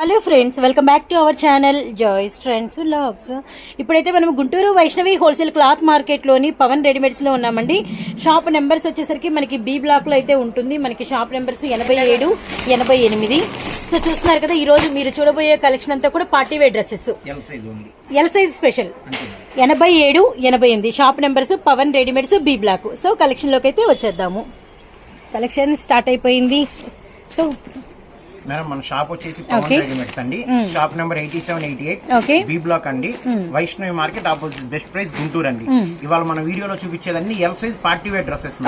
Hello friends welcome back to our channel Joys friends vlogs ఇప్పుడైతే మనం Guntur Vaishnavi wholesale cloth మార్కెట్లోని పవన్ రెడీమేడ్స్లో ఉన్నామండి. షాప్ నెంబర్స్ వచ్చేసరికి మనకి బి బ్లాక్లో అయితే ఉంటుంది. మనకి షాప్ నెంబర్స్ ఎనభై ఏడు ఎనభై ఎనిమిది. సో చూస్తున్నారు కదా ఈ రోజు మీరు చూడబోయే కలెక్షన్ అంతా కూడా party wear dresses L size special ఎనభై ఏడు ఎనభై ఎనిమిది. Shop numbers Pavan readymades B block so కలెక్షన్లోకి అయితే వచ్చేద్దాము. కలెక్షన్ స్టార్ట్ అయిపోయింది. సో మేడం మన షాప్ వచ్చేసి పవన్. రెడీమేడ్స్ అండి. Shop number eighty seven eighty eight B block అండి. Vaishnavi market opposite best price Guntur అండి. ఇవాళ మన వీడియోలో చూపించేదండి L size party wear dresses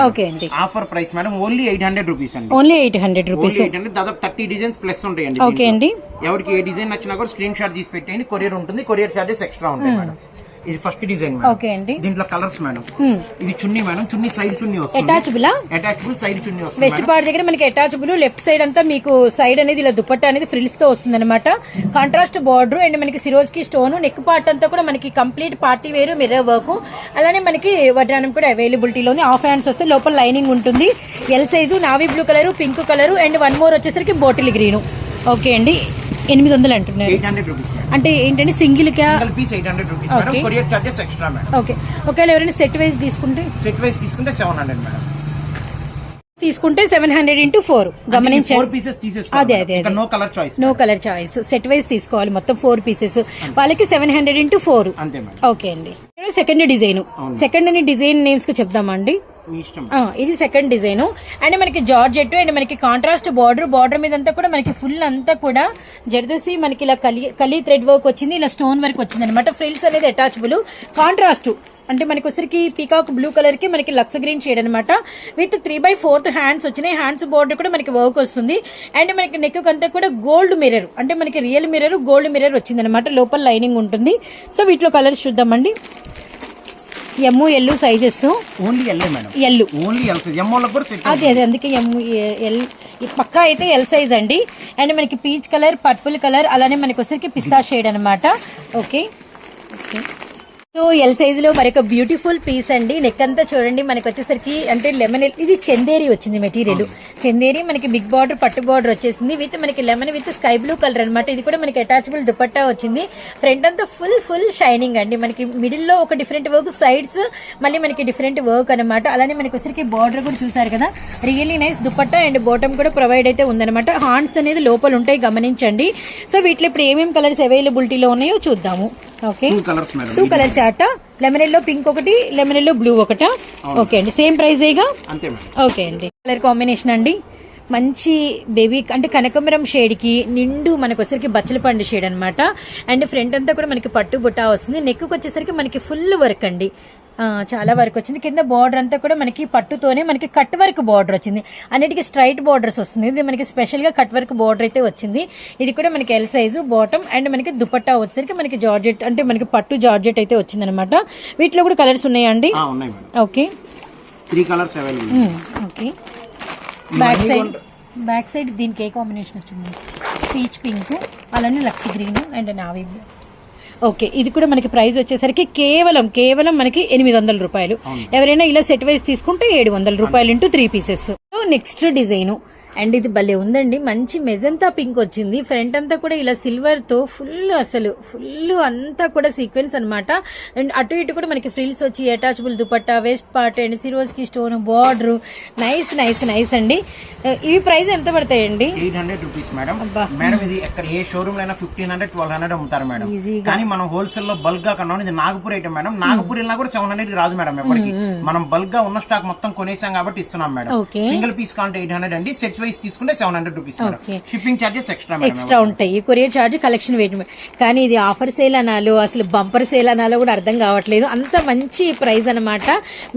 offer price madam only eight hundred rupees అండి. Only eight hundred rupees eight hundred దాదాపు thirty designs plus ఉంటాయండి okay. అండి. ఎవరికి ఏ డిజైన్ నచ్చినా కూడా స్క్రీన్ షాట్ తీసి పెట్టేయండి. కొరియర్ ఉంటుంది కొరియర్ చార్జెస్ ఎక్స్ట్రా ఉంటాయి మేడం. ఇది ఫస్ట్ డిజైన్ ఓకే అండి. దీంట్లో కలర్స్ మేడం ఇది చున్నీ మేడం చున్నీ సైడ్ చున్నీ వస్తుంది. అటాచబులా అటాచబుల్ సైడ్ చున్నీ వస్తుంది వెస్ట్ పార్ట్ దగ్గర మనకి అటాచబుల్ లెఫ్ట్ సైడ్ అంతా మీకు సైడ్ అనేది ఇలా దుపట్టా అనేది ఫ్రిల్స్తో వస్తుంది అనమాట కాంట్రాస్ట్ బార్డర్ అండ్ మనకి సిరోజ్కి స్టోన్ నెక్ పార్ట్ అంతా కూడా మనకి complete party wear mirror work అలానే మనకి వడ్రానం కూడా అవైలబిలిటీలోని హాఫ్ హ్యాండ్స్ వస్తే లోపల లైనింగ్ ఉంటుంది. L size navy blue colour pink colour and one more వచ్చేసరికి బాటిల్ గ్రీన్ ఓకే అండి. ఎనిమిది వందలు అంటున్నారు. అంటే ఏంటంటే single piece eight hundred rupees madam. Courier charges extra madam. Okay. ఒకవేళ ఎవరైనా సెట్ వైజ్ తీసుకుంటే? సెట్ వైస్ తీసుకుంటే సెవెన్ హండ్రెడ్ మేడం. తీసుకుంటే సెవెన్ హండ్రెడ్ ఇంటూ ఫోర్. గమనించండి. పీసెస్ అదే, అదే. No colour choice no colour choice set wise తీసుకోవాలి మొత్తం ఫోర్ పీసెస్. వాళ్ళకి seven hundred into four. Okay అండి. Second design. సెకండ్ డిజైన్ నేమ్స్కు చెప్దామండి. ఇది సెకండ్ డిజైన్ అండ్ మనకి జార్జెట్ అండ్ మనకి కాంట్రాస్ట్ బార్డర్ బార్డర్ మీద అంతా కూడా మనకి ఫుల్ అంతా కూడా జర్దోసి మనకి ఇలా కలి కలి థ్రెడ్ వర్క్ వచ్చింది ఇలా స్టోన్ వర్క్ వచ్చింది అనమాట ఫ్రిల్స్ అనేది అటాచబుల్ కాంట్రాస్ట్ అంటే మనకి వచ్చరికి పీకాక్ బ్లూ కలర్కి మనకి లక్స్ గ్రీన్ షేడ్ అనమాట with three by fourth hands వచ్చినాయి. హ్యాండ్స్ బోర్డర్ కూడా మనకి వర్క్ వస్తుంది. అండ్ మనకి నెక్ అంతా కూడా గోల్డ్ మిర్రర్ అంటే మనకి రియల్ మిర్రర్ గోల్డ్ మిర్రర్ వచ్చింది అనమాట లోపల లైనింగ్ ఉంటుంది. సో వీటిలో కలర్స్ చూద్దామండి. M L sizes only L madam L only L size M వాళ్ళకి కూడా సెట్ అదే అదే అందుకే ఎమ్ ఎల్ పక్కా అయితే ఎల్ సైజ్ అండి. అండ్ మనకి పీచ్ కలర్ పర్పుల్ కలర్ అలానే మనకి వచ్చరికి పిస్తా షేడ్ అనమాట ఓకే ఓకే సో ఎల్ సైజ్లో మరొక బ్యూటిఫుల్ పీస్ అండి. నెక్ అంతా చూడండి మనకి వచ్చేసరికి అంటే లెమన్ ఇది చందేరి వచ్చింది మెటీరియల్ చందేరి మనకి బిగ్ బార్డర్ పట్టు బార్డర్ వచ్చేసింది. విత్ మనకి lemon with sky blue colour అనమాట ఇది కూడా మనకి అటాచబుల్ దుపట్టా వచ్చింది. ఫ్రంట్ అంతా ఫుల్ ఫుల్ షైనింగ్ అండి. మనకి మిడిల్లో ఒక డిఫరెంట్ వర్క్ సైడ్స్ మళ్ళీ మనకి డిఫరెంట్ వర్క్ అనమాట అలానే మనకి వచ్చరికి బార్డర్ కూడా చూసారు కదా. Really nice dupatta and bottom కూడా ప్రొవైడ్ అయితే ఉందన్నమాట. హాండ్స్ అనేది లోపల ఉంటాయి గమనించండి. సో వీటిలో ఇప్పుడు ఏమేమి కలర్స్ అవైలబిలిటీలో ఉన్నాయో చూద్దాము. Okay two colours madam two colour chart lemon yellow pink ఒకటి. లెమన్ ఎల్లో బ్లూ ఒకట ఓకే అండి సేమ్ ప్రైజేగా ఓకే అండి. కలర్ కాంబినేషన్ అండి. మంచి బేబీ అంటే కనకమరం షేడ్కి నిండు మనకు వచ్చేసరికి బచ్చల పండు షేడ్ అన్నమాట. అండ్ ఫ్రంట్ అంతా కూడా మనకి పట్టు బుట్ట వస్తుంది. నెక్ వచ్చేసరికి మనకి ఫుల్ వర్క్ అండి. చాలా వర్క్ వచ్చింది. కింద బార్డర్ అంతా కూడా మనకి పట్టుతోనే మనకి కట్ వర్క్ బార్డర్ వచ్చింది. అన్నిటికీ స్ట్రైట్ బార్డర్స్ వస్తుంది. ఇది మనకి స్పెషల్గా కట్ వర్క్ బార్డర్ అయితే వచ్చింది. ఇది కూడా మనకి ఎల్ సైజు బాటమ్ అండ్ మనకి దుపట్టా వచ్చేసరికి మనకి జార్జెట్ అంటే మనకి పట్టు జార్జెట్ అయితే వచ్చింది అనమాట వీటిలో కూడా కలర్స్ ఉన్నాయండి? Okay. Three colours. Okay. Back side back side దీనికి ఏ కాంబినేషన్ వచ్చింది? పీచ్ పింక్ అలానే lux green and navy blue okay ఇది కూడా మనకి ప్రైస్ వచ్చేసరికి కేవలం కేవలం మనకి ఎనిమిది వందల రూపాయలు ఎవరైనా ఇలా సెట్ వైజ్ తీసుకుంటే ఏడు వందల రూపాయలు into three pieces. Next design. And ఇది భలే ఉందండి. మంచి మెజంతా పింక్ వచ్చింది. ఫ్రంట్ అంతా కూడా ఇలా సిల్వర్తో ఫుల్ అసలు ఫుల్ అంతా కూడా సీక్వెన్స్ అన్నమాట. అండ్ అటు ఇటు కూడా మనకి ఫ్రిల్స్ వచ్చి attachable dupatta waist part and సిరోజ్కి stone border nice nice nice అండి. ఇవి ప్రైస్ ఎంత పడతాయండి? Eight hundred rupees madam. Madam ఇది ఎక్కడ ఏ షోరూమ్ అయినా ఫిఫ్టీన్ హండ్రెడ్ ట్వెల్వ్ హండ్రెడ్ అమ్ముతారు మేడం కానీ మనం హోల్సేల్లో బల్క్గా కన్నాం. ఇది నాగపూర్ ఐటమ్ మేడం నాగపూర్ వెళ్ళినా కూడా సెవెన్ హండ్రెడ్ రాదు మేడం ఎప్పటికి మనం బల్క్గా ఉన్న స్టాక్ మొత్తం కొనేసాం కాబట్టి ఇస్తున్నాం మేడం సింగిల్ పీస్ కాంటే ఎయిట్ హండ్రెడ్ అండి. సెట్ వైస్ తీసుకుంటే seven hundred rupees. Shipping charges extra extra ఉంటాయి. కొరియర్ ఛార్జ్ కలెక్షన్ వెయిట్ కానీ ఇది ఆఫర్ సేల్ అనాలో అసలు బంపర్ సేల్ అనాలో కూడా అర్థం కావట్లేదు. అంత మంచి ప్రైస్ అన్నమాట.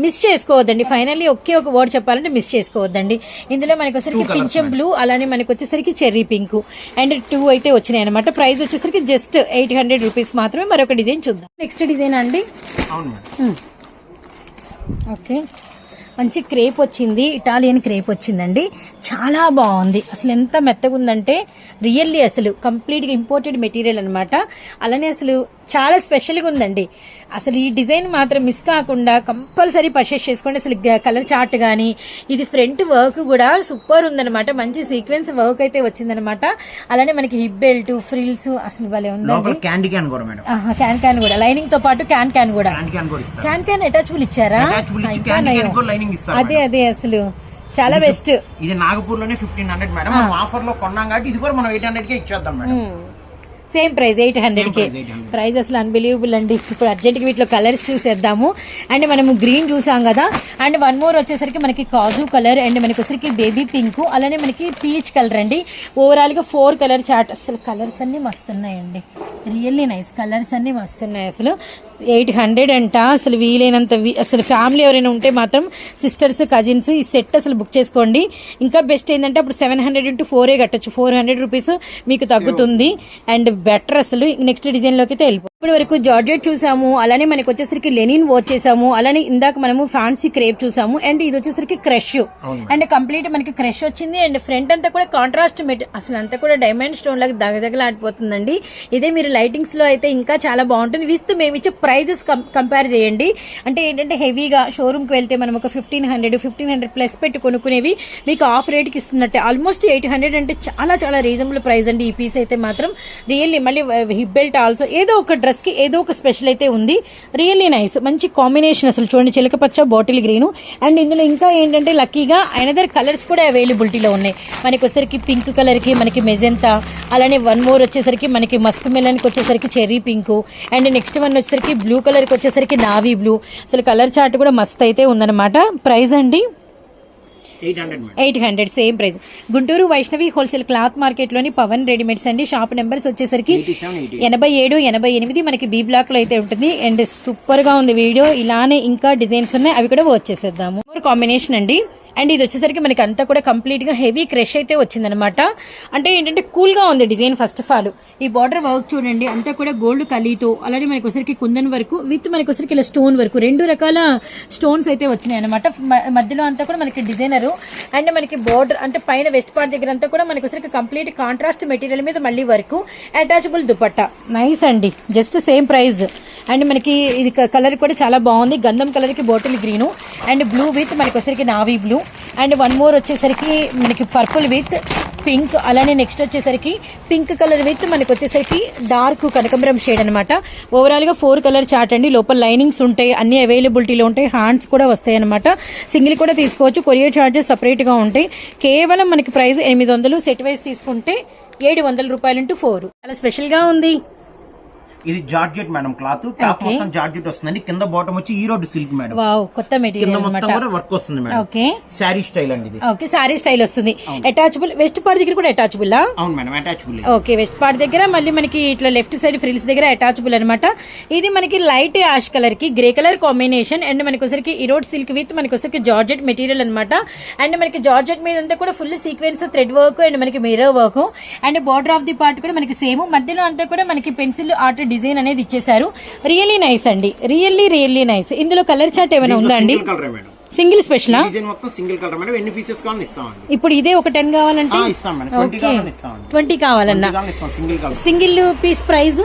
మిస్ చేసుకోవద్దండి. ఫైనల్లీ ఒకే ఒక వర్డ్ చెప్పాలంటే మిస్ చేసుకోవద్దండి. ఇందులో మనకి వచ్చేసరికి పింఛం బ్లూ అలానే మనకి వచ్చేసరికి చెర్రీ పింక్ అండ్ టూ అయితే వచ్చినాయి అనమాట ప్రైస్ వచ్చేసరికి జస్ట్ ఎయిట్ హండ్రెడ్ రూపీస్ మాత్రమే మరొక డిజైన్ చూద్దాం. నెక్స్ట్ డిజైన్ అండి? ఓకే మంచి క్రేప్ వచ్చింది ఇటాలియన్ క్రేప్ వచ్చిందండి. చాలా బాగుంది. అసలు ఎంత మెత్తగా ఉందంటే రియల్లీ అసలు కంప్లీట్గా ఇంపోర్టెడ్ మెటీరియల్ అనమాట అలానే అసలు చాలా స్పెషల్గా ఉందండి. అసలు ఈ డిజైన్ మాత్రం మిస్ కాకుండా కంపల్సరీ పర్చేస్ చేసుకోండి. అసలు కలర్ చార్ట్ కానీ ఇది ఫ్రంట్ వర్క్ కూడా సూపర్ ఉందన్నమాట. మంచి సీక్వెన్స్ వర్క్ అయితే వచ్చిందనమాట అలానే మనకి హిప్ బెల్ట్ ఫ్రిల్స్ అసలు భలే ఉందండి. క్యాండీ క్యాన్ కూడా మేడం. క్యాన్ క్యాన్ కూడా. లైనింగ్తో పాటు క్యాన్ క్యాన్ కూడా. క్యాన్ క్యాన్ క్యాన్ అటాచబుల్ ఇచ్చారా? అదే అదే అసలు. చాలా బెస్ట్ ఇది నాగపూర్లోనే ఫిఫ్టీన్ హండ్రెడ్ మేడం ఆఫర్లో కొన్నాం కాబట్టి ఇది కూడా మనం ఎయిట్ హండ్రెడ్ కే ఇచ్చేద్దాం మేడం. సేమ్ ప్రైస్ ఎయిట్ హండ్రెడ్కి price, 800. ప్రైస్ అసలు అన్బిలీవబుల్ అండి. ఇప్పుడు అర్జెంట్గా వీటిలో కలర్స్ చూసేద్దాము. అండ్ మనము గ్రీన్ చూసాం కదా. అండ్ వన్ మోర్ వచ్చేసరికి మనకి కాజు కలర్ అండ్ మనకి వచ్చేసరికి బేబీ పింక్ అలానే మనకి పీచ్ కలర్ అండి. ఓవరాల్గా ఫోర్ కలర్ చార్ట్ అసలు కలర్స్ అన్ని మస్తున్నాయండి రియల్లీ నైస్ కలర్స్ అన్ని మస్తున్నాయి అసలు. ఎయిట్ హండ్రెడ్ అంట. అసలు వీలైనంత అసలు ఫ్యామిలీ ఎవరైనా ఉంటే మాత్రం సిస్టర్స్ కజిన్స్ ఈ సెట్ అసలు బుక్ చేసుకోండి. ఇంకా బెస్ట్ ఏంటంటే అప్పుడు సెవెన్ హండ్రెడ్ ఇంటూ ఫోరే కట్టొచ్చు. ఫోర్ హండ్రెడ్ రూపీస్ మీకు తగ్గుతుంది. అండ్ బెటర్ అసలు. నెక్స్ట్ డిజైన్లోకి అయితే వెళ్ళిపో ఇప్పటి వరకు జార్జెట్ చూసాము. అలానే మనకి వచ్చేసరికి లెనిన్ వాచ్ చేసాము. అలానే ఇందాక మనము ఫ్యాన్సీ క్రేప్ చూసాము. అండ్ ఇది వచ్చేసరికి క్రష్. అండ్ కంప్లీట్ మనకి క్రష్ వచ్చింది. అండ్ ఫ్రంట్ అంతా కూడా కాంట్రాస్ట్ మెట్ అసలు అంతా కూడా డైమండ్ స్టోన్ లాగా దగదగలాడిపోతుందండి ఇదే మీరు లైటింగ్స్లో అయితే ఇంకా చాలా బాగుంటుంది. విత్ మేము ఇచ్చే ప్రైజెస్ కంపేర్ చేయండి. అంటే ఏంటంటే హెవీగా షోరూమ్కి వెళ్తే మనం ఒక fifteen hundred fifteen hundred plus పెట్టి కొనుక్కునేవి మీకు ఆఫ్ రేట్కి ఇస్తున్నట్టే. ఆల్మోస్ట్ ఎయిట్ హండ్రెడ్ అంటే చాలా చాలా రీజనబుల్ ప్రైస్ అండి ఈ పీస్ అయితే మాత్రం. రియల్లీ మళ్ళీ హిప్ బెల్ట్ ఆల్సో ఏదో ఒక డ్రెస్కి ఏదో ఒక స్పెషల్ అయితే ఉంది. రియల్లీ నైస్ మంచి కాంబినేషన్ అసలు చూడండి. చిలక పచ్చ బాటిల్ గ్రీన్ అండ్ ఇందులో ఇంకా ఏంటంటే లక్కీగా అనదర్ కలర్స్ కూడా అవైలబిలిటీలో ఉన్నాయి. మనకి వచ్చేసరికి పింక్ కలర్కి మనకి మెజెంతా అలానే వన్ మోర్ వచ్చేసరికి మనకి మస్క్ మెలన్కి వచ్చేసరికి cherry pink and next one వచ్చేసరికి బ్లూ కలర్కి వచ్చేసరికి నావీ బ్లూ అసలు కలర్ చార్ట్ కూడా మస్త్ అయితే ఉందన్నమాట. ప్రైస్ అండి? Eight hundred same price. Guntur Vaishnavi wholesale cloth మార్కెట్లోని Pavan readymades అండి. షాప్ నెంబర్స్ వచ్చేసరికి ఎనభై ఏడు ఎనభై ఎనిమిది మనకి బి బ్లాక్లో అయితే ఉంటుంది. అండ్ సూపర్గా ఉంది వీడియో. ఇలానే ఇంకా డిజైన్స్ ఉన్నాయి. అవి కూడా వచ్చేసేద్దాము. కాంబినేషన్ అండి. అండ్ ఇది వచ్చేసరికి మనకి అంతా కూడా కంప్లీట్గా హెవీ క్రష్ అయితే వచ్చిందనమాట అంటే ఏంటంటే కూల్గా ఉంది డిజైన్ ఫస్ట్ ఆఫ్ ఆల్ ఈ బార్డర్ వర్క్ చూడండి అంతా కూడా గోల్డ్ కలీతో అలానే మనకి వచ్చరికి కుందన్ వరకు విత్ మనకి వచ్చరికి ఇలా స్టోన్ వరకు రెండు రకాల స్టోన్స్ అయితే వచ్చినాయి అనమాట మధ్యలో అంతా కూడా మనకి డిజైనర్ అండ్ మనకి బోర్డర్ అంటే పైన వెస్ట్ పార్ట్ దగ్గర అంతా కూడా మనకి వచ్చరికి కంప్లీట్ కాంట్రాస్ట్ మెటీరియల్ మీద మళ్ళీ వరకు అటాచబుల్ దుపట్టా. నైస్ అండి. జస్ట్ సేమ్ ప్రైస్ అండ్ మనకి ఇది కలర్ కూడా చాలా బాగుంది. గంధం కలర్కి bottle green and blue with మనకి వచ్చరికి navy blue and one more వచ్చేసరికి మనకి పర్పుల్ విత్ పింక్ అలానే నెక్స్ట్ వచ్చేసరికి పింక్ కలర్ విత్ మనకి వచ్చేసరికి డార్క్ కనకంబరం షేడ్ అనమాట ఓవరాల్గా ఫోర్ కలర్ చార్ట్ అండి. లోపల లైనింగ్స్ ఉంటాయి అన్ని అవైలబిలిటీలో ఉంటాయి హ్యాండ్స్ కూడా వస్తాయి అనమాట సింగిల్ కూడా తీసుకోవచ్చు కొరియర్ చార్జెస్ సపరేట్గా ఉంటాయి. కేవలం మనకి ప్రైస్ ఎనిమిది వందలు సెట్ వైజ్ తీసుకుంటే ఏడు వందల రూపాయలు ఇంటూ ఫోర్. చాలా స్పెషల్గా ఉంది. ఇది జార్జెట్ మేడం క్లాత్. టాప్. మొత్తం జార్జెట్ వస్తుందండి. కింద బాటమ్ వచ్చి ఈ రోడ్ సిల్క్ మేడం. కొత్త మెటీరియల్ మొత్తం అనమాట కూడా వర్క్ వస్తుంది మేడం. ఓకే శారీ స్టైల్ అండి ఇది. ఓకే సారీ స్టైల్ వస్తుంది. అటాచబుల్ వెస్ట్ పార్ట్ దగ్గర కూడా అటాచబుల్ అవును madam attachable okay waist part దగ్గర మళ్ళీ మనకి ఇట్లా లెఫ్ట్ సైడ్ ఫ్రిల్స్ దగ్గర అటాచబుల్ అనమాట ఇది మనకి లైట్ యాష్ కలర్కి గ్రే కలర్ కాంబినేషన్ అండ్ మనకి వచ్చరికి ఇరోడ్ సిల్క్ విత్ మనకి వచ్చరికి జార్జెట్ మెటీరియల్ అనమాట అండ్ మనకి జార్జెట్ మీద అంతా కూడా full sequence thread work and మనకి mirror work and border of the part కూడా మనకి సేమ్ మధ్యలో అంతా కూడా మనకి పెన్సిల్ ఆర్ట్ డిజైన్ అనేది ఇచ్చేసారు రియల్లీ నైస్ అండి. రియల్లీ రియల్లీ నైస్ ఇందులో కలర్ చార్ట్ ఏమైనా ఉందా అండి? Single special single colour madam. ఎన్ని పీసెస్ కావాలని ఇస్తామండి. ఇప్పుడు ఇదే ఒక టెన్ కావాలంటే? ట్వంటీ కావాలన్నా single piece price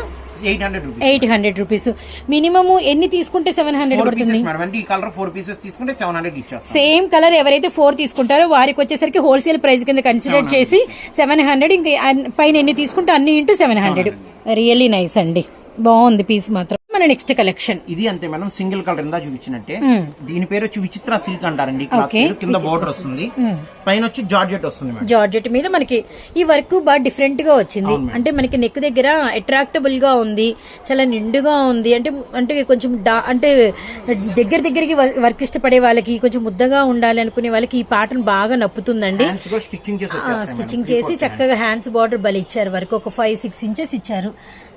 eight hundred rupees minimum ఎన్ని తీసుకుంటే సెవెన్ హండ్రెడ్ పడుతుంది? సేమ్ కలర్ ఎవరైతే ఫోర్ తీసుకుంటారో వారికి వచ్చేసరికి హోల్సేల్ ప్రైస్ కింద కన్సిడర్ చేసి సెవెన్ హండ్రెడ్ ఇంకా పైన ఎన్ని తీసుకుంటే అన్ని into seven hundred really nice అండి. బాగుంది పీస్ మాత్రం. మన నెక్స్ట్ కలెక్షన్ ఇది అంతే మేడం సింగిల్ కలర్ ఇందా చూపించినట్టే. దీని పేరు వచ్చి విచిత్ర సిల్క్ అంటారండి. కింద బార్డర్ వస్తుంది. పైన వచ్చి జార్జెట్ వస్తుంది జార్జెట్ మీద మనకి ఈ వర్క్ బాగా డిఫరెంట్గా వచ్చింది. అంటే మనకి నెక్ దగ్గర అట్రాక్టబుల్గా ఉంది చాలా నిండుగా ఉంది. అంటే అంటే కొంచెం అంటే దగ్గర దగ్గరికి వర్క్ ఇష్టపడే వాళ్ళకి కొంచెం ముద్దగా ఉండాలి అనుకునే వాళ్ళకి ఈ పాటను బాగా నప్పుతుందండి. స్టిచ్చింగ్. చేసి చక్కగా హ్యాండ్స్ బార్డర్ బలి ఇచ్చారు వరకు. ఒక ఫైవ్ సిక్స్ ఇంచెస్ ఇచ్చారు.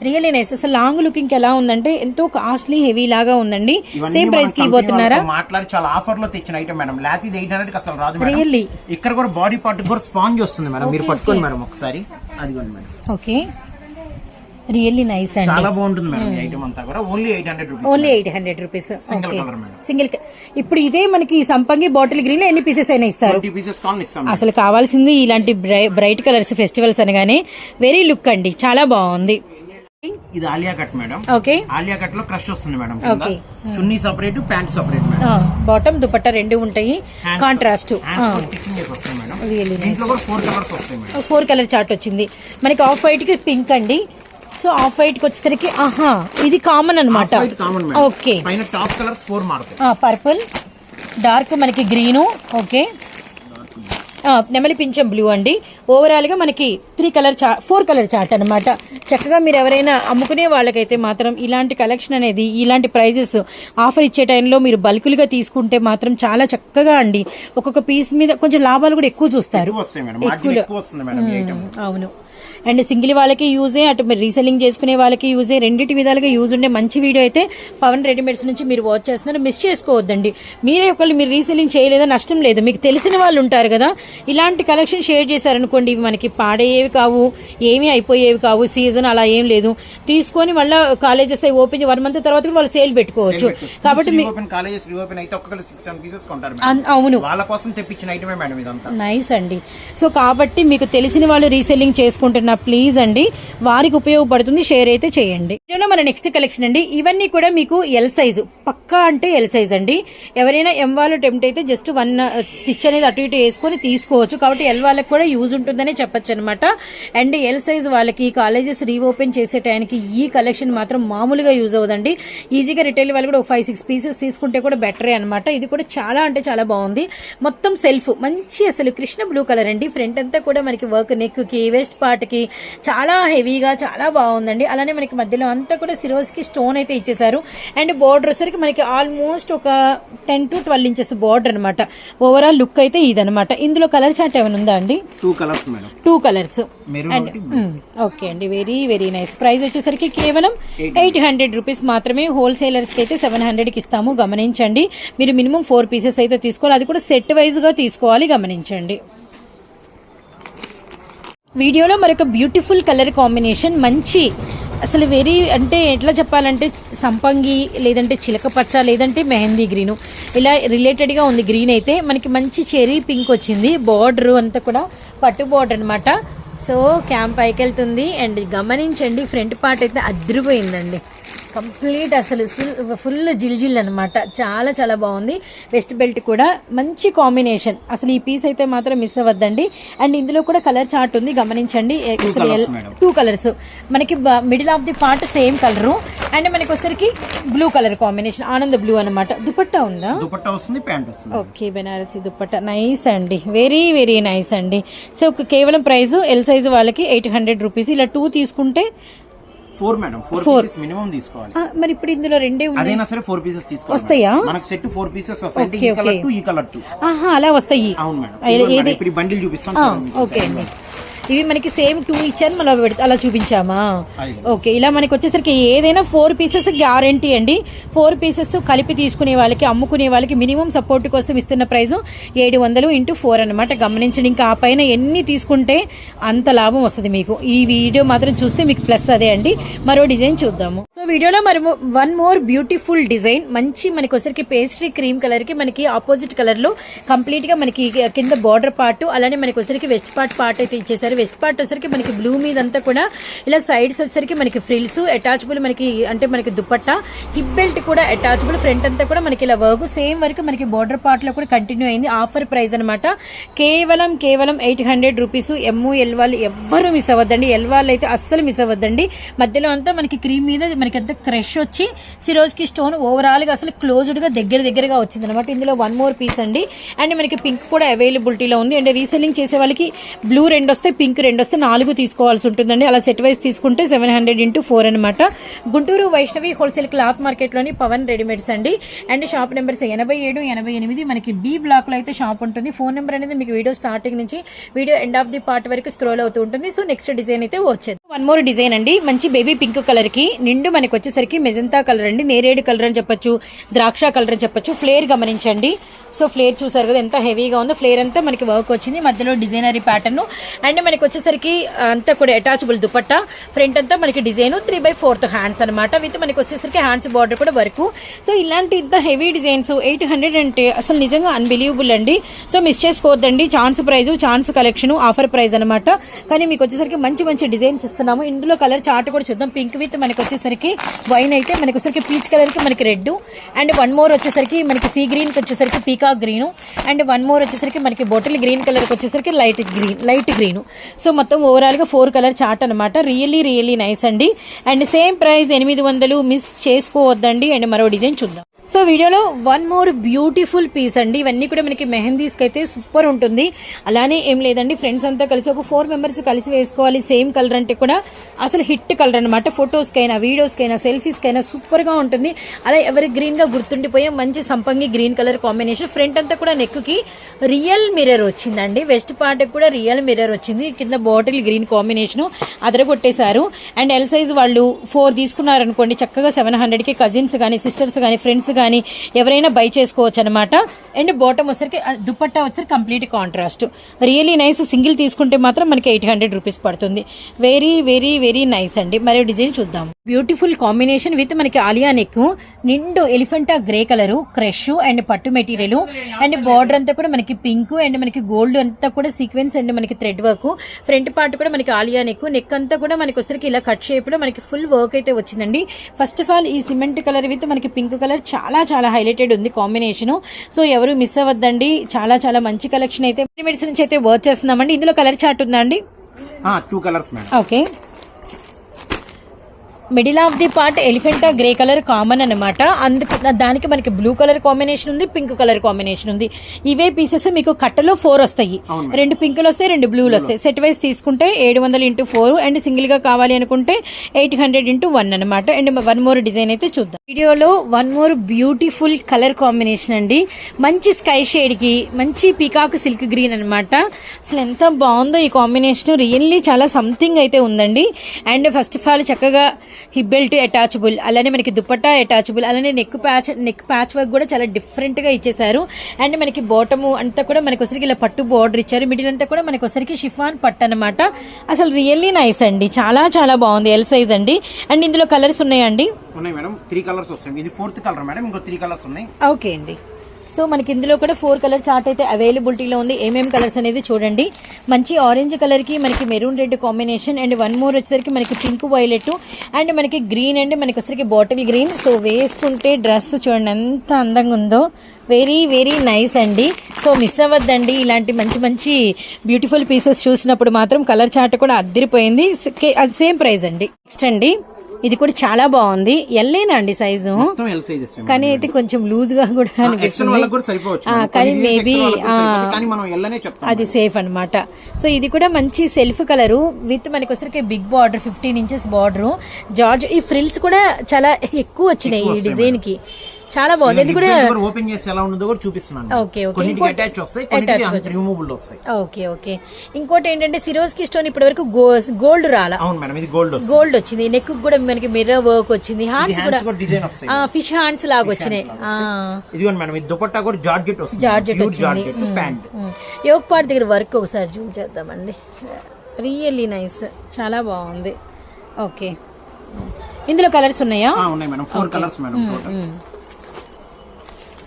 రియల్లీ నైస్ అసలు లాంగ్ లుకింగ్ ఎలా ఉందంటే ఎంతో కాస్ట్లీ హెవీ లాగా ఉందండి. సేమ్ ప్రైస్కి ఇవ్వబోతున్నారా? వాళ్ళతో మాట్లాడి చాలా ఆఫర్లో తెచ్చిన ఐటమ్ మేడం. లేకపోతే ఇది ఎయిట్ హండ్రెడ్ అసలు రాదు మేడం. రియల్లీ ఇక్కడ కూడా బాడీ పార్ట్ కూడా స్పాంజ్ వస్తుంది మేడం. మీరు పట్టుకోండి. మేడం ఒకసారి. అదిగోండి మేడం. ఓకే రియల్లీ నైస్ అండి. చాలా బాగుంటుంది మేడం ఐటమ్ అంతా కూడా. Only eight hundred rupees only eight hundred rupees Single colour madam. Single ఇప్పుడు ఇదే మనకి సంపంగి బాటిల్ గ్రీన్ ఎన్ని పీసెస్ అయినా ఇస్తారు? ట్వంటీ పీసెస్ కావాలి ఇస్తాం మేడం. అసలు కావాల్సింది ఇలాంటి బ్రైట్ కలర్స్ ఫెస్టివల్స్ అనగానే వెరీ లుక్ అండి. చాలా బాగుంది. ఇది Alia cut madam. Okay. Alia కట్లో క్రష్ వస్తుంది మేడం Okay. చున్నీ separate pant separate madam. Bottom dupatta రెండు ఉంటాయి. కాంట్రాస్ట్ ఫోర్ కలర్ చార్ట్ వచ్చింది. మనకి ఆఫ్ వైట్కి పింక్ అండి. సో ఆఫ్ వైట్కి వచ్చేసరికి ఆహా ఇది కామన్ అనమాట ఓకే. పైన top colours four purple dark మనకి గ్రీను ఓకే. నెమలి పింఛం బ్లూ అండి. ఓవరాల్గా మనకి త్రీ కలర్ చా ఫోర్ కలర్ చార్ట్ అనమాట చక్కగా మీరు ఎవరైనా అమ్ముకునే వాళ్ళకైతే మాత్రం ఇలాంటి కలెక్షన్ అనేది ఇలాంటి ప్రైజెస్ ఆఫర్ ఇచ్చే టైంలో మీరు బల్కులుగా తీసుకుంటే మాత్రం చాలా చక్కగా అండి. ఒక్కొక్క పీస్ మీద కొంచెం లాభాలు కూడా ఎక్కువ చూస్తారు. ఎక్కువ అవును. అండ్ సింగిల్ వాళ్ళకి యూజే అటు మీరు రీసెల్లింగ్ చేసుకునే వాళ్ళకి యూజే రెండింటి విధాలుగా యూజ్ ఉండే మంచి వీడియో అయితే పవన్ రెడీమేడ్స్ నుంచి మీరు వాచ్ చేస్తున్నారు. మిస్ చేసుకోవద్దండి. మీరే ఒకళ్ళు మీరు రీసెల్లింగ్ చేయలేదా? నష్టం లేదు. మీకు తెలిసిన వాళ్ళు ఉంటారు కదా. ఇలాంటి కలెక్షన్ షేర్ చేశారనుకోండి ఇవి మనకి పాడయ్యేవి కావు ఏమీ అయిపోయేవి కావు సీజన్ అలా ఏం లేదు. తీసుకొని మళ్ళీ కాలేజెస్ ఓపెన్ వన్ మంత్ తర్వాత కూడా వాళ్ళు సేల్ పెట్టుకోవచ్చు. కాబట్టి అవును. వాళ్ళ కోసం తెప్పించిన ఐటమే మేడం ఇదంతా. నైస్ అండి. సో కాబట్టి మీకు తెలిసిన వాళ్ళు రీసెల్లింగ్ అనుకుంటున్నా ప్లీజ్ అండి. వారికి ఉపయోగపడుతుంది షేర్ అయితే చేయండి. ఇదేనా మన నెక్స్ట్ కలెక్షన్ అండి. ఇవన్నీ కూడా మీకు ఎల్ సైజు పక్కా అంటే ఎల్ సైజ్ అండి. ఎవరైనా ఎం వాళ్ళు టెంప్ట్ అయితే జస్ట్ వన్ స్టిచ్ అనేది అటు ఇటు వేసుకొని తీసుకోవచ్చు. కాబట్టి ఎల్ వాళ్ళకి కూడా యూజ్ ఉంటుందనే చెప్పొచ్చు అనమాట అండ్ ఎల్ సైజ్ వాళ్ళకి కాలేజెస్ రీఓపెన్ చేసే టైంకి ఈ కలెక్షన్ మాత్రం మామూలుగా యూజ్ అవ్వదండి. ఈజీగా రిటైల్ వాళ్ళు కూడా ఫైవ్ సిక్స్ పీసెస్ తీసుకుంటే కూడా బెటరే అనమాట ఇది కూడా చాలా అంటే చాలా బాగుంది. మొత్తం సెల్ఫ్ మంచి అసలు కృష్ణ బ్లూ కలర్ అండి. ఫ్రంట్ అంతా కూడా మనకి వర్క్ నెక్కి వెస్ట్ పార్ట్ కి చాలా హెవీగా చాలా బాగుందండి. అలానే మనకి మధ్యలో అంతా కూడా సిరోస్కి స్టోన్ అయితే ఇచ్చేసారు అండ్ బోర్డర్ వచ్చరికి మనకి ఆల్మోస్ట్ ఒక ten to twelve inches border అనమాట ఓవరాల్ లుక్ అయితే ఇదనమాట ఇందులో కలర్ చార్ట్ ఏమైనా ఉందా అండి? Two colours two colours and okay అండి. వెరీ వెరీ నైస్ ప్రైస్ వచ్చేసరికి కేవలం ఎయిట్ హండ్రెడ్ రూపీస్ మాత్రమే. హోల్సేలర్స్కి అయితే సెవెన్ హండ్రెడ్కి ఇస్తాము. గమనించండి. మీరు మినిమం ఫోర్ పీసెస్ అయితే తీసుకోవాలి. అది కూడా సెట్ వైజ్గా తీసుకోవాలి. గమనించండి. వీడియోలో మరొక బ్యూటిఫుల్ కలర్ కాంబినేషన్ మంచి అసలు వెరీ అంటే ఎట్లా చెప్పాలంటే సంపంగి లేదంటే చిలక పచ్చ లేదంటే మెహందీ గ్రీను. ఇలా రిలేటెడ్గా ఉంది గ్రీన్ అయితే. మనకి మంచి చెరీ పింక్ వచ్చింది. బార్డర్ అంతా కూడా పట్టు బార్డర్ అనమాట సో క్యాంప్ పైకి వెళ్తుంది. అండ్ గమనించండి ఫ్రంట్ పార్ట్ అయితే అదిరిపోయిందండి. కంప్లీట్ అసలు ఫుల్ జిల్ జిల్ అనమాట చాలా చాలా బాగుంది. వెస్ట్ బెల్ట్ కూడా మంచి కాంబినేషన్. అసలు ఈ పీస్ అయితే మాత్రం మిస్ అవ్వద్దండి. అండ్ ఇందులో కూడా కలర్ చార్ట్ ఉంది గమనించండి. టూ కలర్స్ మనకి middle of the part same colour and మనకి వచ్చరికి blue colour combination Ananda blue అన్నమాట. దుపట్టా ఉందా? దుపట్టా వస్తుంది ప్యాంట్ వస్తుంది. ఓకే బెనారసి దుప్పట్ట నైస్ అండి. వెరీ వెరీ నైస్ అండి. సో కేవలం ప్రైస్ ఎల్ సైజ్ వాళ్ళకి ఎయిట్ హండ్రెడ్ రూపీస్ ఇలా టూ తీసుకుంటే four madam four. Pieces minimum తీసుకోవాలి. మరి ఇప్పుడు ఇందులో రెండే అదైనా సరే ఫోర్ పీసెస్ తీసుకోవాలి వస్తాయా? మనకు సెట్ ఫోర్ పీసెస్ వస్తాయి. ఈ కలర్. టూ ఈ కలర్ టూ అలా వస్తాయి. అవును మేడం. ఇప్పుడు బండిల్ చూపిస్తాను. ఓకే అండి. ఇవి మనకి సేమ్ టూ ఇచ్చాను మనం అలా చూపించామా. ఓకే ఇలా మనకి వచ్చేసరికి ఏదైనా ఫోర్ పీసెస్ గ్యారంటీ అండి. ఫోర్ పీసెస్ కలిపి తీసుకునే వాళ్ళకి అమ్ముకునే వాళ్ళకి మినిమం సపోర్ట్ కోసం ఇస్తున్న ప్రైస్ ఏడు వందలు ఇంటూ ఫోర్ అనమాట గమనించండి ఇంకా ఆ పైన ఎన్ని తీసుకుంటే అంత లాభం వస్తుంది మీకు. ఈ వీడియో మాత్రం చూస్తే మీకు ప్లస్ అదే అండి. మరో డిజైన్ చూద్దాము. సో వీడియోలో మరి వన్ మోర్ బ్యూటిఫుల్ డిజైన్ మంచి మనకి వచ్చరికి పేస్ట్రీ క్రీమ్ కలర్కి మనకి ఆపోజిట్ కలర్లో కంప్లీట్గా మనకి కింద బార్డర్ పార్ట్ అలానే మనకి వచ్చరికి వెస్ట్ పార్ట్ పార్ట్ అయితే ఇచ్చేసారు వెస్ట్ పార్ట్ వచ్చేసరికి మనకి బ్లూ మీద అంతా కూడా ఇలా సైడ్స్ వచ్చేసరికి మనకి ఫ్రిల్స్ అటాచబుల్ మనకి అంటే మనకి దుపట్టా హిప్ బెల్ట్ కూడా అటాచబుల్ ఫ్రంట్ అంతా కూడా మనకి ఇలా వర్క్ సేమ్ వరకు మనకి బోర్డర్ పార్ట్లో కూడా కంటిన్యూ అయింది. ఆఫర్ ప్రైస్ అనమాట కేవలం కేవలం eight hundred rupees M L వాళ్ళు ఎవ్వరు మిస్ అవ్వద్దండి. ఎల్ వాళ్ళు అయితే అస్సలు మిస్ అవ్వద్దండి. మధ్యలో అంతా మనకి క్రీమ్ మీద మనకి అంత క్రష్ వచ్చి సిరోజ్కి స్టోన్ ఓవరాల్గా అసలు క్లోజ్డ్గా దగ్గర దగ్గరగా వచ్చింది అనమాట ఇందులో వన్ మోర్ పీస్ అండి. అండ్ మనకి పింక్ కూడా అవైలబిలిటీలో ఉంది. అండ్ రీసెల్లింగ్ చేసే వాళ్ళకి బ్లూ రెండు వస్తే పింక్ రెండు వస్తే నాలుగు తీసుకోవాల్సి ఉంటుందండి. అలా సెట్ వైజ్ తీసుకుంటే సెవెన్ హండ్రెడ్ ఇంటూ ఫోర్ అనమాట గుంటూరు వైష్ణవి హోల్సేల్ క్లాత్ మార్కెట్లోని పవన్ రెడీమేడ్స్ అండి. అండ్ షాప్ నెంబర్స్ ఎనభై ఏడు ఎనభై ఎనిమిది. మనకి బి బ్లాక్లో అయితే షాప్ ఉంటుంది. ఫోన్ నెంబర్ అనేది మీకు వీడియో స్టార్టింగ్ నుంచి video end of the part వరకు స్క్రోల్ అవుతూ ఉంటుంది. సో నెక్స్ట్ డిజైన్ అయితే వచ్చేది వన్ మోర్ డిజైన్ అండి. మంచి బేబీ పింక్ కలర్కి నిండు మనకి వచ్చేసరికి మెజంతా కలర్ అండి. నేరేడు కలర్ అని చెప్పొచ్చు ద్రాక్ష కలర్ అని చెప్పొచ్చు. ఫ్లేర్ గమనించండి. సో ఫ్లేర్ చూసారు కదా ఎంత హెవీగా ఉందో. ఫ్లేర్ అంతా మనకి వర్క్ వచ్చింది. మధ్యలో డిజైనరీ ప్యాటర్న్ అండ్ మనకి వచ్చేసరికి అంతా కూడా అటాచబుల్ దుపట్టా. ఫ్రంట్ అంతా మనకి design three by fourth hands అనమాట విత్ మనకి వచ్చేసరికి హ్యాండ్స్ బార్డర్ కూడా వర్క్. సో ఇలాంటి ఇంత హెవీ డిజైన్స్ ఎయిట్ హండ్రెడ్ అంటే అసలు నిజంగా అన్బిలీవబుల్ అండి. సో మిస్ చేసుకోవద్దండి. Chance price chance collection offer price అనమాట కానీ మీకు వచ్చేసరికి మంచి మంచి డిజైన్స్ చేస్తున్నాము. ఇందులో కలర్ చార్ట్ కూడా చూద్దాం. పింక్ విత్ మనకి వచ్చేసరికి వైన్ అయితే మనకి వచ్చేసరికి పీచ్ కలర్కి మనకి రెడ్ అండ్ వన్ మోర్ వచ్చేసరికి మనకి సీ గ్రీన్కి వచ్చేసరికి peacock green and one more వచ్చేసరికి మనకి బాటిల్ గ్రీన్ కలర్కి వచ్చేసరికి light green light green so మొత్తం ఓవరాల్గా ఫోర్ కలర్ చార్ట్ అనమాట రియల్లీ రియల్లీ నైస్ అండి. అండ్ సేమ్ ప్రైస్ ఎనిమిది వందలు మిస్ చేసుకోవద్దండి. అండ్ మరో డిజైన్ చూద్దాం. సో వీడియోలో వన్ మోర్ బ్యూటిఫుల్ పీస్ అండి. ఇవన్నీ కూడా మనకి మెహందీస్కి అయితే సూపర్ ఉంటుంది. అలానే ఏం లేదండి ఫ్రెండ్స్ అంతా కలిసి ఒక ఫోర్ మెంబర్స్ కలిసి వేసుకోవాలి. సేమ్ కలర్ అంటే కూడా అసలు హిట్ కలర్ అనమాట ఫొటోస్కి అయినా వీడియోస్ కైనా సెల్ఫీస్ సూపర్గా ఉంటుంది. అలా ఎవరి గ్రీన్గా గుర్తుండిపోయే మంచి సంపంగి గ్రీన్ కలర్ కాంబినేషన్ ఫ్రంట్ అంతా కూడా నెక్కి రియల్ మిర్రర్ వచ్చిందండి. వెస్ట్ పార్ట్ కూడా రియల్ మిర్రర్ వచ్చింది. కింద బాటిల్ గ్రీన్ కాంబినేషన్ అదరగొట్టేశారు. అండ్ ఎల్ సైజ్ వాళ్ళు ఫోర్ తీసుకున్నారనుకోండి చక్కగా సెవెన్ హండ్రెడ్కి కజిన్స్ కానీ సిస్టర్స్ కానీ ఫ్రెండ్స్ కానీ ఎవరైనా బై చేసుకోవచ్చు అనమాట అండ్ బాటమ్ వచ్చరికి దుపట్టా వచ్చరికి complete contrast. Really nice single తీసుకుంటే మాత్రం మనకి ఎయిట్ హండ్రెడ్ రూపీస్ పడుతుంది. వెరీ వెరీ వెరీ నైస్ అండి. మరో డిజైన్ చూద్దాం. బ్యూటిఫుల్ కాంబినేషన్ విత్ మనకి ఆలియా నెక్ నిండు Elephanta grey colour crush and పట్టు మెటీరియల్. అండ్ బార్డర్ అంతా కూడా మనకి పింక్ అండ్ మనకి గోల్డ్ అంతా కూడా సీక్వెన్స్ అండ్ మనకి థ్రెడ్ వర్క్. ఫ్రంట్ పార్ట్ కూడా మనకి ఆలియా నెక్ నెక్ అంతా కూడా మనకి వచ్చరికి ఇలా కట్ షేప్లో మనకి ఫుల్ వర్క్ అయితే వచ్చిందండి. ఫస్ట్ ఆఫ్ ఆల్ ఈ సిమెంట్ కలర్ విత్ మనకి పింక్ కలర్ చాలా చాలా హైలైటెడ్ ఉంది కాంబినేషన్ సో ఎవరు మిస్ అవ్వద్దండి. చాలా చాలా మంచి కలెక్షన్ అయితే. మెడిసిన్స్ నుంచి అయితే వర్క్ చేస్తున్నామండి. ఇందులో కలర్ చార్ట్ ఉందా అండి? Two colours okay middle of the part Elephanta grey colour common అనమాట అందుకు దానికి మనకి బ్లూ కలర్ కాంబినేషన్ ఉంది పింక్ కలర్ కాంబినేషన్ ఉంది. ఇవే పీసెస్ మీకు కట్టలో ఫోర్ వస్తాయి. రెండు పింకులు వస్తాయి రెండు బ్లూలు వస్తాయి. సెట్ వైజ్ తీసుకుంటే ఏడు వందలు ఇంటూ ఫోర్ అండ్ సింగిల్గా కావాలి అనుకుంటే ఎయిట్ హండ్రెడ్ ఇంటూ వన్ అనమాట అండ్ వన్ మోర్ డిజైన్ అయితే చూద్దాం. వీడియోలో one more beautiful colour combination అండి. మంచి స్కై షేడ్కి మంచి పీకాక్ సిల్క్ గ్రీన్ అన్నమాట. అసలు ఎంత బాగుందో ఈ కాంబినేషన్. రియల్లీ చాలా సంథింగ్ అయితే ఉందండి. అండ్ ఫస్ట్ ఆఫ్ ఆల్ చక్కగా హిప్ బెల్ట్ అటాచబుల్ అలానే మనకి దుపట్టా అటాచబుల్ అలానే neck patch neck patch work కూడా చాలా డిఫరెంట్గా ఇచ్చేసారు అండ్ మనకి బాటము అంతా కూడా మనకి ఒకసారికి ఇలా పట్టు బార్డర్ ఇచ్చారు. మిడిల్ అంతా కూడా మనకి ఒకసారికి షిఫాన్ పట్టు అనమాట అసలు రియల్లీ నైస్ అండి. చాలా చాలా బాగుంది. ఎల్ సైజ్ అండి. అండ్ ఇందులో కలర్స్ ఉన్నాయండి? ఉన్నాయి మేడం. త్రీ కలర్స్ వస్తాయి ఇది ఫోర్త్ కలర్ మేడం. ఇంకో త్రీ కలర్స్ ఉన్నాయి. ఓకే అండి. సో మనకి ఇందులో కూడా ఫోర్ కలర్ చార్ట్ అయితే అవైలబిలిటీలో ఉంది. ఏమేం కలర్స్ అనేది చూడండి. మంచి ఆరెంజ్ కలర్కి మనకి maroon red combination and one more వచ్చేసరికి మనకి పింక్ వైలెట్ అండ్ మనకి గ్రీన్ అండ్ మనకి వచ్చేసరికి బాటిల్ గ్రీన్ సో వేసుకుంటే డ్రెస్ చూడండి ఎంత అందంగా ఉందో. వెరీ వెరీ నైస్ అండి. సో మిస్ అవ్వద్దండి. ఇలాంటి మంచి మంచి బ్యూటిఫుల్ పీసెస్ చూసినప్పుడు మాత్రం కలర్ చార్ట్ కూడా అద్దరిపోయింది. సేమ్ ప్రైస్ అండి. నెక్స్ట్ అండి. ఇది కూడా చాలా బాగుంది. ఎల్లేనా అండి సైజు కానీ అయితే కొంచెం లూజ్గా కూడా అనిపిస్తుంది. కానీ మేబీ అది సేఫ్ అన్నమాట. సో ఇది కూడా మంచి సెల్ఫ్ కలర్ విత్ మనకి వచ్చరికి big border fifteen inches border georgette ఈ ఫ్రిల్స్ కూడా చాలా ఎక్కువ వచ్చినాయి ఈ డిజైన్కి. చాలా బాగుంది. ఇది కూడా ఓపెన్ చేసి ఎలా కూడా చూపిస్తున్నాను. Okay, okay. కొన్నిటికి ఇంకో- అటాచ్ వస్తాయి attach కొన్నిటికి రిమూవబుల్ వస్తాయి. Okay okay. ఇంకోటి ఏంటంటే సిరోజ్కి స్టోన్ ఇప్పటి వరకు గోల్డ్ రాలా? అవును మేడం ఇది గోల్డ్ గోల్డ్ వచ్చింది. నెక్ కూడా మనకి మిర్రర్ వర్క్ వచ్చింది. హ్యాండ్స్ కూడా డిజైన్ వస్తాయి. ఫిష్ హ్యాండ్స్ లాగా వచ్చినాయి. ఇదిగోండి మేడం ఇది దుపట్టా కూడా జార్జెట్ వస్తుంది. జార్జెట్ వచ్చింది. ప్యాంట్ యోగ్ పార్ట్ దగ్గర వర్క్ ఒకసారి జూమ్ చేద్దామండి. రియల్లీ నైస్ చాలా బాగుంది. ఓకే. ఇందులో కలర్స్ ఉన్నాయా? ఉన్నాయి madam. Four colours madam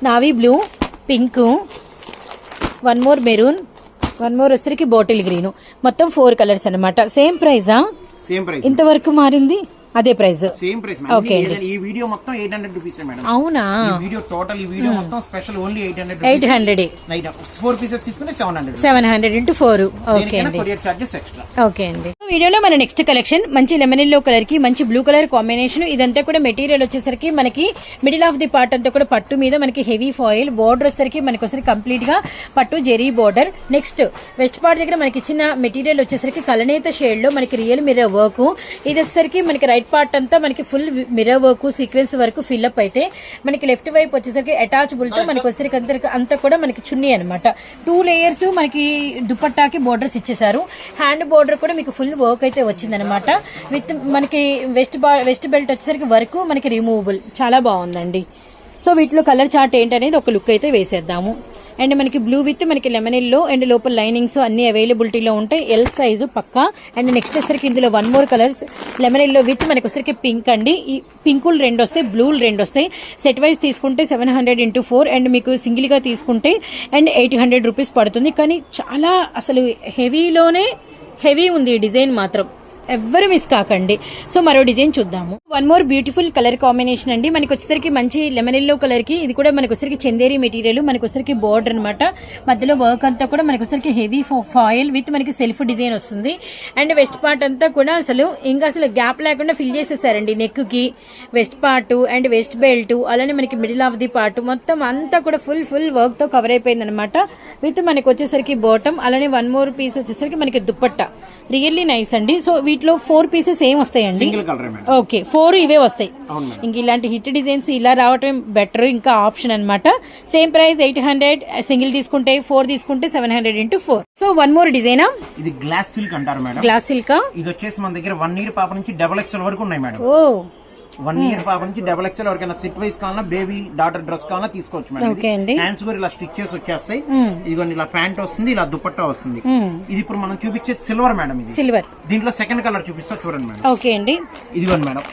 navy blue pink one more maroon one more వచ్చరికి బాటిల్ గ్రీన్. మొత్తం ఫోర్ కలర్స్ అన్నమాట. సేమ్ ప్రైజా? సేమ్ ప్రైస్ ఇంతవరకు మారింది? అదే ప్రైస్. సేమ్ ప్రైస్ మేడం ఈ వీడియో మొత్తం ఎయిట్ హండ్రెడ్ రూపీస్ మేడం అవునా? వీడియో టోటల్ ఈ వీడియో మొత్తం special only eight hundred eight hundred four pieces తీసుకుంటే seven hundred seven hundred into four okay okay అండి. వీడియోలో మన నెక్స్ట్ కలెక్షన్ మంచి లెమన్ ఎల్లో కలర్కి మంచి బ్లూ కలర్ కాంబినేషన్ ఇదంతా కూడా మెటీరియల్ వచ్చేసరికి మనకి మిడిల్ ఆఫ్ ది పార్ట్ అంతా కూడా పట్టు మీద మనకి హెవీ ఫాయిల్ బోర్డర్ వచ్చేసరికి మనకి వచ్చేసరికి కంప్లీట్గా పట్టు zari border next waist part దగ్గర మనకి ఇచ్చిన మెటీరియల్ వచ్చేసరికి కలనేత షేడ్లో మనకి రియల్ మిర్రర్ వర్క్ ఇది వచ్చేసరికి మనకి రైట్ పార్ట్ అంతా మనకి ఫుల్ మిర్రర్ వర్క్ సీక్వెన్స్ వరకు ఫిల్అప్ అయితే మనకి లెఫ్ట్ వైపు వచ్చేసరికి అటాచబుల్తో మనకి వచ్చేసరికి అంతా- అంతా కూడా మనకి చున్నీ అనమాట టూ లేయర్స్ మనకి దుపట్టాకి బోర్డర్స్ ఇచ్చేసారు హ్యాండ్ బోర్డర్ కూడా మీకు ఫుల్ వర్క్ అయితే వచ్చిందనమాట విత్ మనకి వెస్ట్ వెస్ట్ బెల్ట్ వచ్చేసరికి వర్క్ మనకి రిమూవబుల్ చాలా బాగుందండి. సో వీటిలో కలర్ చార్ట్ ఏంటనేది ఒక లుక్ అయితే వేసేద్దాము. అండ్ మనకి బ్లూ విత్ మనకి లెమన్ ఎల్లో అండ్ లోపల లైనింగ్స్ అన్ని అవైలబిలిటీలో ఉంటాయి. ఎల్ సైజు పక్కా. అండ్ నెక్స్ట్ వచ్చరికి ఇందులో one more colours lemon yellow with మనకి వచ్చరికి పింక్ అండి. ఈ పింకులు రెండు వస్తాయి బ్లూలు రెండు వస్తాయి. సెట్ వైజ్ తీసుకుంటే seven hundred into four and మీకు సింగిల్గా తీసుకుంటే అండ్ ఎయిట్ హండ్రెడ్ రూపీస్ పడుతుంది. కానీ చాలా అసలు హెవీలోనే హెవీ ఉంది ఈ డిజైన్ మాత్రం. ఎవ్వరు మిస్ కాకండి. సో మరో డిజైన్ చూద్దాము. One more beautiful colour combination అండి. మనకి వచ్చేసరికి మంచి లెమన్ ఎల్లో కలర్కి ఇది కూడా మనకి వచ్చేసరికి చందేరి మెటీరియల్ మనకి వచ్చేసరికి బోర్డర్ అనమాట మధ్యలో వర్క్ అంతా కూడా మనకి వచ్చేసరికి హెవీ ఫాయిల్ విత్ మనకి సెల్ఫ్ డిజైన్ వస్తుంది. అండ్ వెస్ట్ పార్ట్ అంతా కూడా అసలు ఇంకా అసలు గ్యాప్ లేకుండా ఫిల్ చేసేసారండి నెక్కి. Waist part and waist belt అలానే మనకి మిడిల్ ఆఫ్ ది పార్ట్ మొత్తం అంతా కూడా ఫుల్ ఫుల్ వర్క్తో కవర్ అయిపోయింది అనమాట విత్ మనకి వచ్చేసరికి బాటమ్ అలానే వన్ మోర్ పీస్ వచ్చేసరికి మనకి దుప్పట్ట. రియల్లీ నైస్ అండి. సో వీటిలో ఫోర్ పీసెస్ ఏం వస్తాయండి? ఓకే ఫోర్ ఇవే వస్తాయి. ఇంక ఇలాంటి హిట్ డిజైన్స్ ఇలా రావటం బెటర్ ఇంకా ఆప్షన్ అన్నమాట. Same price eight hundred single తీసుకుంటే ఫోర్ తీసుకుంటే seven hundred into four. So one more డిజైనా? ఇది గ్లాస్ సిల్క్ అంటారు మేడం. గ్లాస్ సిల్కా? ఇది వచ్చేసి మన దగ్గర వన్ ఇయర్ పాప నుంచి డబల్ ఎక్స్ఎల్ వరకు ఉన్నాయి మేడం. ఓ వన్ ఇయర్ పాప నుంచి డబల్ ఎక్స్ఎల్ వరకైనా సిట్ వైస్ కావాలన్నా బేబీ డాటర్ డ్రెస్ కావాలన్నా తీసుకోవచ్చు మేడం. హ్యాండ్స్ కూడా ఇలా స్టిచ్చెస్ వచ్చేస్తాయి. ఇదిగోండి ఇలా ప్యాంట్ వస్తుంది ఇలా దుపట్టా వస్తుంది. ఇది ఇప్పుడు మనం చూపించేది సిల్వర్ మేడం ఇది. సిల్వర్. దీంట్లో సెకండ్ కలర్ చూపిస్తా చూడండి మేడం. ఓకే అండి. ఇదిగోండి మేడం.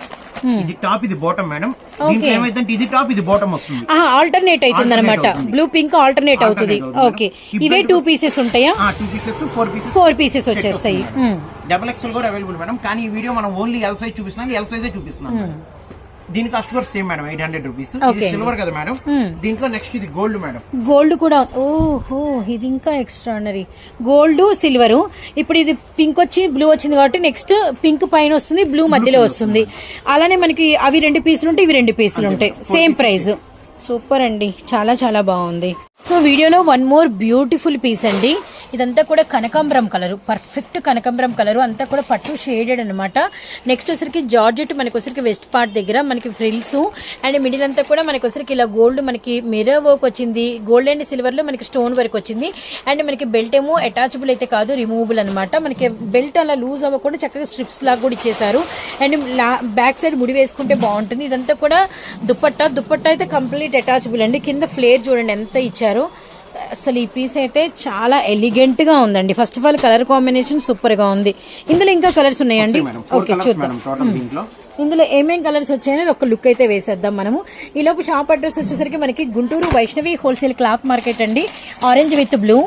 ఇది టాప్ ఇది బాటమ్ మేడం. దీంట్లో ఏమైందంటే ఇది టాప్ ఇది బాటమ్ వస్తుంది. ఆల్టర్నేట్ అవుతుంది. అనమాట బ్లూ పింక్ ఆల్టర్నేట్ అవుతుంది. ఓకే ఇవే టూ పీసెస్ ఉంటాయా? Two pieces four pieces four pieces వచ్చేస్తాయి. డబల్ ఎక్స్ఎల్ కూడా అవైలబుల్ మేడం. కానీ ఈ వీడియో మనం ఓన్లీ ఎల్ సైజ్ చూపిస్తున్నాం ఎల్ సైజే చూపిస్తున్నాం మేడం. దీని కాస్ట్ కూడా same madam eight hundred rupees. Silver కదా మేడం దీంట్లో నెక్స్ట్ ఇది గోల్డ్ మేడం గోల్డ్ కూడా ఓహో ఇది ఇంకా ఎక్స్ట్రానరీ గోల్డ్ సిల్వర్ ఇప్పుడు ఇది పింక్ వచ్చి బ్లూ వచ్చింది కాబట్టి నెక్స్ట్ పింక్ పైన వస్తుంది బ్లూ మధ్యలో వస్తుంది. అలానే మనకి అవి రెండు పీసులు ఉంటాయి ఇవి రెండు పీసులు ఉంటాయి. సేమ్ ప్రైస్ సూపర్ అండి. చాలా చాలా బాగుంది. సో వీడియోలో వన్ మోర్ బ్యూటిఫుల్ పీస్ అండి. ఇదంతా కూడా కనకాంబరం కలర్. పర్ఫెక్ట్ కనకాంబరం కలర్. అంతా కూడా పట్టు షేడెడ్ అనమాట నెక్స్ట్ వచ్చరికి జార్జెట్ మనకొసరికి వచ్చరికి వెస్ట్ పార్ట్ దగ్గర మనకి ఫ్రిల్స్ అండ్ మిడిల్ అంతా కూడా మనకి వచ్చరికి ఇలా గోల్డ్ మనకి మిర్రర్ వర్క్ వచ్చింది. గోల్డ్ అండ్ సిల్వర్లో మనకి స్టోన్ వర్క్ వచ్చింది. అండ్ మనకి బెల్ట్ ఏమో అటాచబుల్ అయితే కాదు రిమూవబుల్ అనమాట మనకి బెల్ట్ అలా లూజ్ అవ్వకుండా చక్కగా స్ట్రిప్స్ లాగా కూడా ఇచ్చేసారు అండ్ బ్యాక్ సైడ్ ముడి వేసుకుంటే బాగుంటుంది. ఇదంతా కూడా దుప్పట్ట? దుప్పట్ట అయితే కంప్లీట్ అటాచబుల్ అండి. కింద ఫ్లేర్ చూడండి ఎంత ఇచ్చారు. అసలు ఈ పీస్ అయితే చాలా ఎలిగెంట్గా ఉందండి. First of all colour combination సూపర్గా ఉంది. ఇందులో ఇంకా కలర్స్ ఉన్నాయండి. ఓకే చూద్దాం. దీంట్లో. ఇందులో ఏమేం కలర్స్ వచ్చాయనేది ఒక లుక్ అయితే వేసేద్దాం మనము. ఈ లోపు షాప్ అడ్రస్ వచ్చేసరికి మనకి Guntur Vaishnavi wholesale cloth market అండి. Orange with blue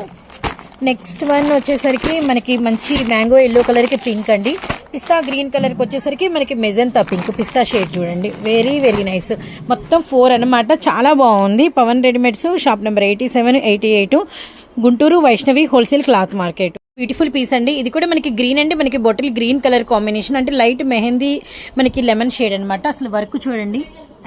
next one వచ్చేసరికి మనకి మంచి మ్యాంగో ఎల్లో కలర్కి పింక్ అండి. పిస్తా గ్రీన్ కలర్కి వచ్చేసరికి మనకి మెజంతా పింక్ పిస్తా షేడ్ చూడండి. వెరీ వెరీ నైస్ మొత్తం ఫోర్ అన్నమాట. చాలా బాగుంది. Pavan readymades shop number eighty seven eighty eight Guntur Vaishnavi wholesale cloth market beautiful piece అండి. ఇది కూడా మనకి గ్రీన్ అండి. మనకి బాటిల్ గ్రీన్ కలర్ కాంబినేషన్ అంటే లైట్ మెహందీ మనకి లెమన్ షేడ్ అన్నమాట. అసలు వర్క్ చూడండి.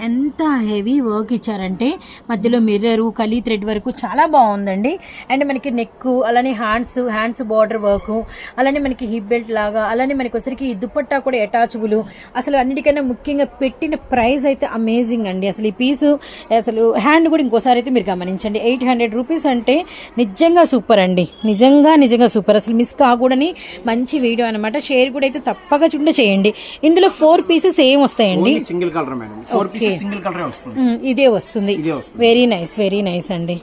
ఎంత హెవీ వర్క్ ఇచ్చారంటే మధ్యలో మిర్రర్ కలీ థ్రెడ్ వరకు చాలా బాగుందండి. అండ్ మనకి నెక్ అలానే హ్యాండ్స్ హ్యాండ్స్ బార్డర్ వర్క్ అలానే మనకి హిప్ బెల్ట్ లాగా అలానే మనకి వచ్చరికి ఈ దుపట్టా కూడా అటాచబుల్ అసలు అన్నిటికన్నా ముఖ్యంగా పెట్టిన ప్రైస్ అయితే అమేజింగ్ అండి. అసలు ఈ పీసు అసలు హ్యాండ్ కూడా ఇంకోసారి అయితే మీరు గమనించండి. ఎయిట్ హండ్రెడ్ రూపీస్ అంటే నిజంగా సూపర్ అండి. నిజంగా నిజంగా సూపర్ అసలు మిస్ కాకూడని మంచి వీడియో అనమాట షేర్ కూడా అయితే తప్పక చుండ చేయండి. ఇందులో ఫోర్ పీసెస్ ఏం వస్తాయండి? Single colour madam pieces single colour వస్తుంది? ఇదే వస్తుంది. ఇదే వెరీ నైస్ వెరీ నైస్ అండి.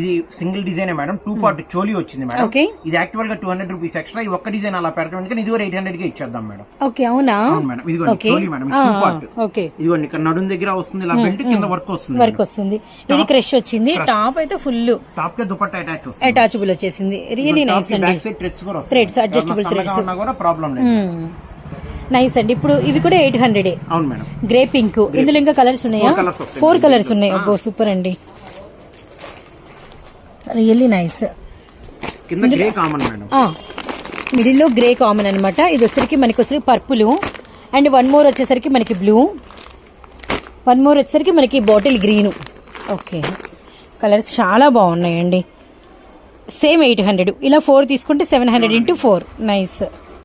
ఇది single design madam two part choli వచ్చింది మేడం ఓకే ఇది యాక్చువల్గా టూ హండ్రెడ్ రూపీస్ ఎక్స్ట్రా ఈ ఒక్క డిజైన్ అలా పెడతాం. కానీ ఇది కూడా ఎయిట్ హండ్రెడ్కి ఇచ్చేద్దాం మేడం ఓకే అవునా? Madam okay choli madam two part okay ఇదిగోండి ఇక్కడ నడుం దగ్గర వస్తుంది ఇలా బెల్ట్ కింద వర్క్ వస్తుంది వర్క్ వస్తుంది. ఇది క్రష్ వచ్చింది. టాప్ అయితే ఫుల్ టాప్ కే దుపట్టా అటాచ్ వస్తుంది. అటాచబుల్ వచ్చేసింది. రియలీ నైస్ అండి. థ్రెడ్స్. ఉన్నా కూడా ప్రాబ్లం లేదు. నైస్ అండి. ఇప్పుడు ఇవి కూడా ఎయిట్ హండ్రెడ్. అవును మేడం. గ్రే పింక్ ఇందులో ఇంకా కలర్స్ ఉన్నాయా. ఫోర్ కలర్స్ ఉన్నాయి. అబ్బో సూపర్ అండి. రియల్లీ నైస్ మిడిల్లో గ్రే కామన్ అన్నమాట. ఇది వచ్చేసరికి మనకి వచ్చేసరికి పర్పుల్. అండ్ వన్ మోర్ వచ్చేసరికి మనకి బ్లూ వన్ మోర్ వచ్చేసరికి మనకి బాటిల్ గ్రీన్ ఓకే కలర్స్ చాలా బాగున్నాయండి. సేమ్ ఎయిట్ హండ్రెడ్ ఇలా ఫోర్ తీసుకుంటే seven hundred into four nice